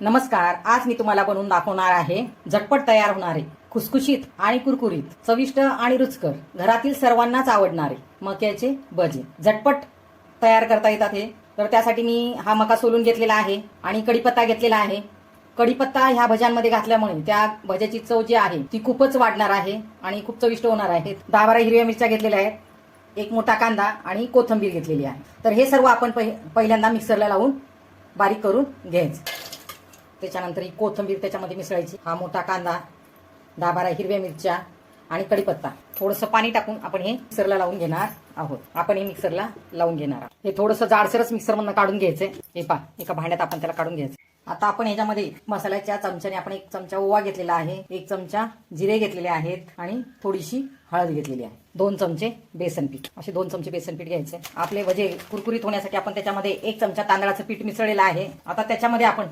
नमस्कार आज मी तुम्हाला बनवून दाखवणार आहे झटपट तयार होणारे खुसखुशीत आणि कुरकुरीत चविष्ट आणि रुचकर घरातील सर्वांनाच आवडणारे मक्याचे भजे. झटपट तयार करता येतात हे. तर त्यासाठी मी हा मका सोलून घेतलेला आहे आणि कढीपत्ता घेतलेला आहे. कढीपत्ता ह्या भज्यांमध्ये घातल्यामुळे त्या भज्याची चव जी आहे ती खूपच वाढणार आहे आणि खूप चविष्ट होणार आहे. दहा बारा हिरव्या मिरच्या घेतलेल्या आहेत एक मोठा कांदा आणि कोथंबीर घेतलेली आहे. तर हे सर्व आपण पहि- पहिल्यांदा मिक्सरला लावून बारीक करून घ्यायचं. त्याच्यानंतर ही कोथिंबीर त्याच्यामध्ये मिसळायची. हा मोठा कांदा दहा बारा हिरव्या मिरच्या आणि कढीपत्ता. थोडंसं पाणी टाकून आपण हे मिक्सरला लावून घेणार आहोत. आपण हे मिक्सरला लावून घेणार आहोत. हे थोडंसं जाडसरच मिक्सरमधनं काढून घ्यायचंय. हे पा एका भांड्यात आपण त्याला काढून घ्यायचं आता आपण ह्याच्यामध्ये मसाल्याच्या चमच्याने आपण एक चमचा ओवा घेतलेला आहे एक चमचा जिरे घेतलेले आहेत आणि थोडीशी हळद घेतलेली आहे. दोन चमचे बेसन पीठ. असे दोन चमचे बेसन पीठ घ्यायचे. आपले वजे कुरकुरीत होण्यासाठी आपण त्याच्यामध्ये एक चमचा तांदळाचं पीठ मिसळलेलं आहे. आता त्याच्यामध्ये आपण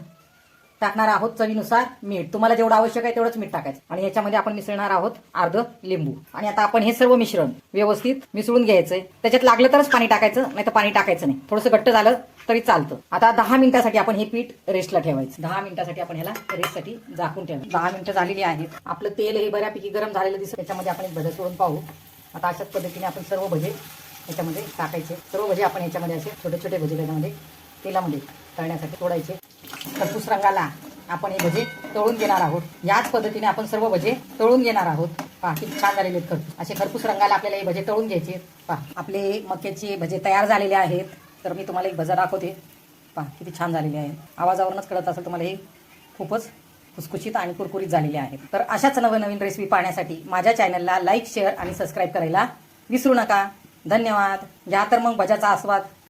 टाकणार आहोत चवीनुसार मीठ. तुम्हाला जेवढं आवश्यक आहे तेवढंच मीठ टाकायचं. आणि याच्यामध्ये आपण मिसळणार आहोत अर्ध लिंबू. आणि आता आपण हे सर्व मिश्रण व्यवस्थित मिसळून घ्यायचंय. त्याच्यात लागलं तरच पाणी टाकायचं नाही तर पाणी टाकायचं नाही. थोडंसं घट्ट झालं तरी चालतं. आता दहा मिनिटासाठी आपण हे पीठ रेस्टला ठेवायचं. दहा मिनिटासाठी आपण ह्याला रेस्टसाठी झाकून ठेवायचं. दहा मिनिटं झालेली आहेत. आपलं तेल हे बऱ्यापैकी गरम झालेलं दिसत. त्याच्यामध्ये आपण एक भजे सोडून पाहू. आता अशाच पद्धतीने आपण सर्व भजे याच्यामध्ये टाकायचे. सर्व भजे आपण याच्यामध्ये असे छोटे छोटे भजे त्याच्यामध्ये तेलामध्ये म्हणजे तळण्यासाठी तोडायचे खरपूस रंगाला आपण हे भजे तळून घेणार आहोत. याच पद्धतीने आपण सर्व भजे तळून घेणार आहोत. पहा किती छान झालेले आहेत खरपूस. असे खरपूस रंगाला आपल्याला हे भजे तळून घ्यायचे. पहा आपले मक्याचे भजे तयार झालेले आहेत. तर मी तुम्हाला एक भजा दाखवते. पहा किती छान झालेले आहेत. आवाजावरूनच कळत असेल तुम्हाला हे खूपच खुसखुशीत आणि कुरकुरीत झालेले आहेत. तर अशाच नवनवीन रेसिपी पाहण्यासाठी माझ्या चॅनलला लाईक शेअर आणि सबस्क्राईब करायला विसरू नका. धन्यवाद. घ्या तर मग भजाचा आस्वाद.